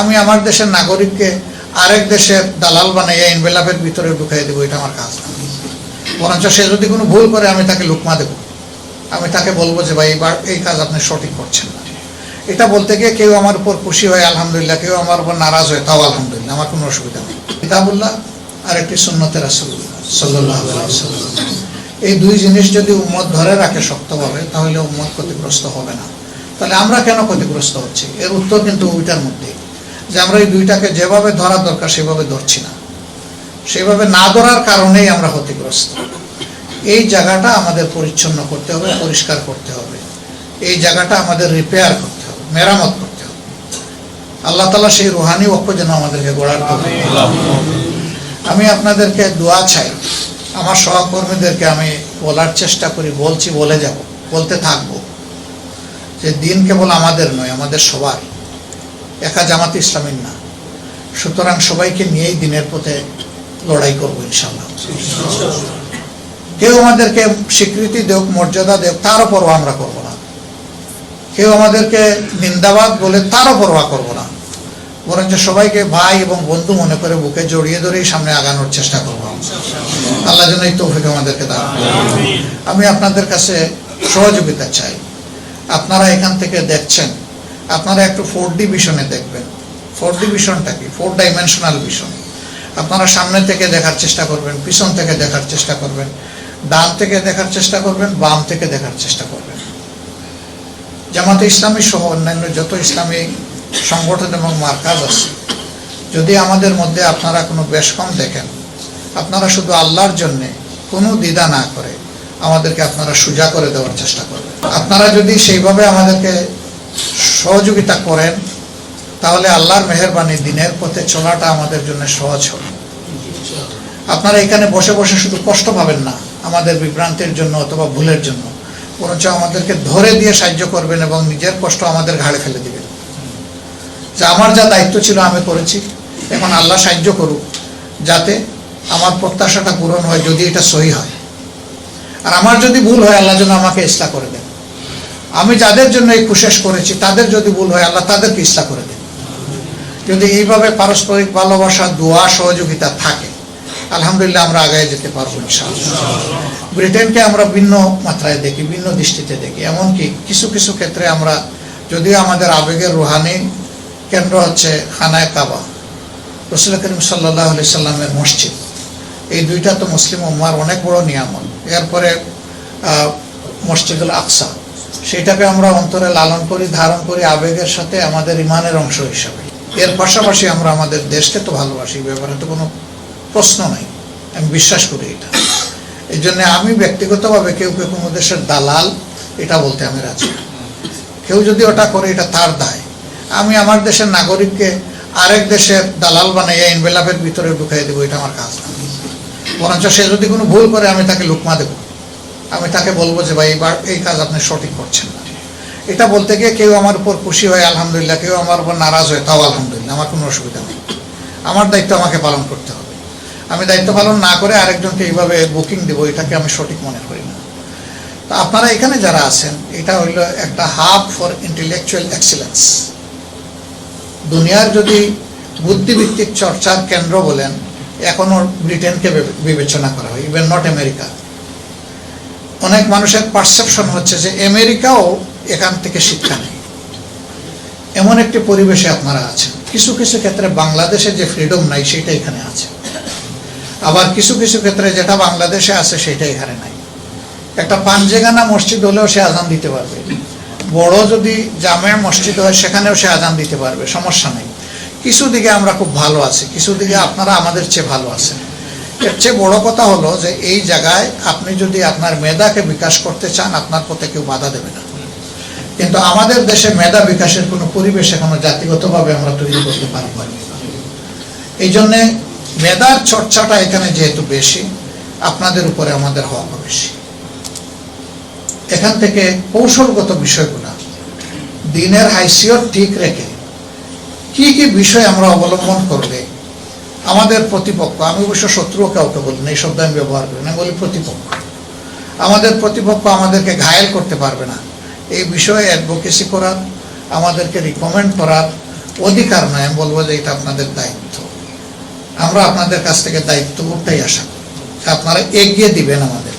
আমি আমার দেশের নাগরিককে আরেক দেশের দালাল বানাইয়া এনভেলাপের ভিতরে ঢুকাই দেবো, এটা আমার কাজ না। বরঞ্চ সে যদি কোনো ভুল করে, আমি তাকে লুকমা দেবো। আমি তাকে বলব যে, ভাই, এবার এই কাজ আপনি সঠিক করছেন না। এটা বলতে গিয়ে কেউ আমার উপর খুশি হয়, আলহামদুলিল্লাহ, কেউ আমার উপর নারাজ হয়, তাও আলহামদুলিল্লাহ, আমার কোনো অসুবিধা নেই। কিতাবুল্লাহ আর একটি সুন্নতের ওয়াসাল্লাম। এই দুই জিনিস যদি উম্মত ধরে রাখে শক্তভাবে, তাহলে উম্মত ক্ষতিগ্রস্ত হবে না। তাহলে আমরা কেন ক্ষতিগ্রস্ত হচ্ছি? এর উত্তর কিন্তু ওইটার মধ্যেই। যে আমরা এই দুইটাকে যেভাবে ধরা দরকার, সেভাবে ধরছি না। সেভাবে না ধরার কারণেই আমরা ক্ষতিগ্রস্ত। এই জায়গাটা আমাদের পরিচ্ছন্ন করতে হবে, পরিষ্কার করতে হবে। এই জায়গাটা আমাদের রিপেয়ার করতে হবে, মেরামত করতে হবে। আল্লাহ তালা সেই রুহানি অক্ষ যেন আমাদেরকে গড়ার করবে আমি আপনাদেরকে দোয়া চাই, আমার সহকর্মীদেরকে আমি বলার চেষ্টা করি, বলছি বলে যাব, বলতে থাকব। যে দিন কেবল আমাদের নয়, আমাদের সবার। একা জামাত ইসলামের না। সুতরাং সবাইকে নিয়েই দিনের পথে লড়াই করব ইনশাল্লাহ কেউ আমাদেরকে স্বীকৃতি দেওক মর্যাদা দেওক তারও পরোয়া আমরা করব না। কেউ আমাদেরকে নিন্দাবাদ বলে তারও পরোয়া করব না। বরঞ্চ সবাইকে ভাই এবং বন্ধু মনে করে বুকে জড়িয়ে ধরেই সামনে আগানোর চেষ্টা করব। আল্লাহ যেন এই তৌফিক আমাদেরকে দান আমি আপনাদের কাছে সহযোগিতা চাই। আপনারা এখান থেকে দেখছেন আপনারা একটু ফোর ডি ভিশনে দেখবেন। ফোর ডি ভিশনটা কি? ফোর ডাইমেনশনাল ভিশন আপনারা সামনে থেকে দেখার চেষ্টা করবেন, পিছন থেকে দেখার চেষ্টা করবেন, ডান থেকে দেখার চেষ্টা করবেন, বাম থেকে দেখার চেষ্টা করবেন। জামাতে ইসলামী সহ অন্যান্য যত ইসলামী সংগঠন এবং মার্কাজ আছে, যদি আমাদের মধ্যে আপনারা কোনো বেশ কম দেখেন, আপনারা শুধু আল্লাহর জন্যে কোনো দ্বিধা না করে আমাদেরকে আপনারা সোজা করে দেওয়ার চেষ্টা করবেন। আপনারা যদি সেইভাবে আমাদেরকে সহযোগিতা করেন, তাহলে আল্লাহর মেহরবানি দিনের পথে চলাটা আমাদের জন্য সহজ হবে। আপনারা এখানে বসে বসে শুধু কষ্ট পাবেন না, আমাদের বিভ্রান্তির জন্য অথবা ভুলের জন্য। বরঞ্চ আমাদেরকে ধরে দিয়ে সাহায্য করবেন এবং নিজের কষ্ট আমাদের ঘাড়ে ফেলে দিবেন। যে আমার যা দায়িত্ব ছিল আমি করেছি, এখন আল্লাহ সাহায্য করুক, যাতে আমার প্রত্যাশাটা পূরণ হয় যদি এটা সহি হয়। আর আমার যদি ভুল হয়, আল্লাহ যেন আমাকে ইসলা করে দেন। আমি যাদের জন্য এই কুশেষ করেছি, তাদের যদি ভুল হয়, আল্লাহ তাদেরকে ইসলা করে দেন। যদি এইভাবে পারস্পরিক ভালোবাসা, দোয়া, সহযোগিতা থাকে। আলহামদুলিল্লাহ আমরা আগায় যেতে পারব ব্রিটেনকে আমরা ভিন্ন মাত্রায় দেখি, ভিন্ন দৃষ্টিতে দেখি। এমনকি কিছু কিছু ক্ষেত্রে আমরা, যদিও আমাদের আবেগের রুহানি কেন্দ্র হচ্ছে খানায় কাবা। রসুল করিম সাল্লাহ আলি সাল্লামের মসজিদ। এই দুইটা তো মুসলিম উম্মার অনেক বড় নিয়ামত। এরপরে মসজিদুল আকসা। সেটাকে আমরা অন্তরে লালন করি, ধারণ করি, আবেগের সাথে আমাদের ইমানের অংশ হিসাবে। এর পাশাপাশি আমরা আমাদের দেশকে তো ভালোবাসি ব্যাপারে তো কোনো প্রশ্ন নাই। আমি বিশ্বাস করি এটা। এই জন্য আমি ব্যক্তিগতভাবে কেউ কেউ কোনো দেশের দালাল, এটা বলতে আমি রাজি। কেউ যদি ওটা করে, এটা তার দায়। আমি আমার দেশের নাগরিককে আরেক দেশের দালাল বানাইয়া এনভেলাপের ভিতরে ঢুকাই দেবো, এটা আমার কাজ না। বরঞ্চ সে যদি কোনো ভুল করে, আমি তাকে লুকমা দেবো। আমি তাকে বলব যে ভাই, এবার এই কাজ আপনি সঠিক করছেন না। এটা বলতে গিয়ে কেউ আমার উপর খুশি হয় আলহামদুলিল্লাহ, কেউ আমার উপর নারাজ হয়, তাও আলহামদুলিল্লাহ, আমার কোনো অসুবিধা নেই। আমার দায়িত্ব আমাকে পালন করতে হবে। আমি দায়িত্ব পালন না করে আরেকজনকে এইভাবে বুকিং দেবো, এটাকে আমি সঠিক মনে করি না। তা আপনারা এখানে যারা আছেন, এটা হইল একটা হাব ফর ইন্টেলেকচুয়াল এক্সিলেন্স দুনিয়ার যদি বুদ্ধিভিত্তিক চর্চার কেন্দ্র বলেন এখনও ব্রিটেনকে বিবেচনা করা হয় ইভেন নট আমেরিকা অনেক মানুষের পারসেপশন হচ্ছে যে আমেরিকাও এখান থেকে শিক্ষা নেই এমন একটি পরিবেশে আপনারা আছেন। কিছু কিছু ক্ষেত্রে বাংলাদেশে যে ফ্রিডম নাই, সেটা এখানে আছে। আবার কিছু কিছু ক্ষেত্রে যেটা বাংলাদেশে আছে, সেটা এখানে নাই। একটা পাঞ্জেগানা মসজিদ হলেও সে আজান দিতে পারবে। বড় যদি জামে মসজিদ হয়, সেখানেও সে আজান দিতে পারবে, সমস্যা নেই। কিছু দিকে আমরা খুব ভালো আছি, কিছু দিকে আপনারা আমাদের চেয়ে ভালো আছেন। এর চেয়ে বড় কথা হলো যে এই জায়গায় আপনি যদি আপনার মেধাকে বিকাশ করতে চান, আপনার পথে কেউ বাধা দেবে না। কিন্তু আমাদের দেশে মেধা বিকাশের কোনো পরিবেশ এখনও জাতিগতভাবে আমরা তৈরি করতে পারি না। এই জন্যে মেধার চর্চাটা এখানে যেহেতু বেশি, আপনাদের উপরে আমাদের হওয়া বেশি। এখান থেকে কৌশলগত বিষয়গুলা, দিনের হাইসিয়ত ঠিক রেখে কি কি বিষয় আমরা অবলম্বন করলে আমাদের প্রতিপক্ষ, আমি অবশ্য শত্রুও কাউকে বলি না এই শব্দ আমি ব্যবহার করি না বলি প্রতিপক্ষ। আমাদের প্রতিপক্ষ আমাদেরকে ঘায়েল করতে পারবে না। এই বিষয়ে অ্যাডভোকেসি করার, আমাদেরকে রিকমেন্ড করার অধিকার নয় আমি বলব যে এটা আপনাদের দায়িত্ব। আমরা আপনাদের কাছ থেকে দায়িত্ব ওটাই আশা আপনারা এগিয়ে দিবেন আমাদের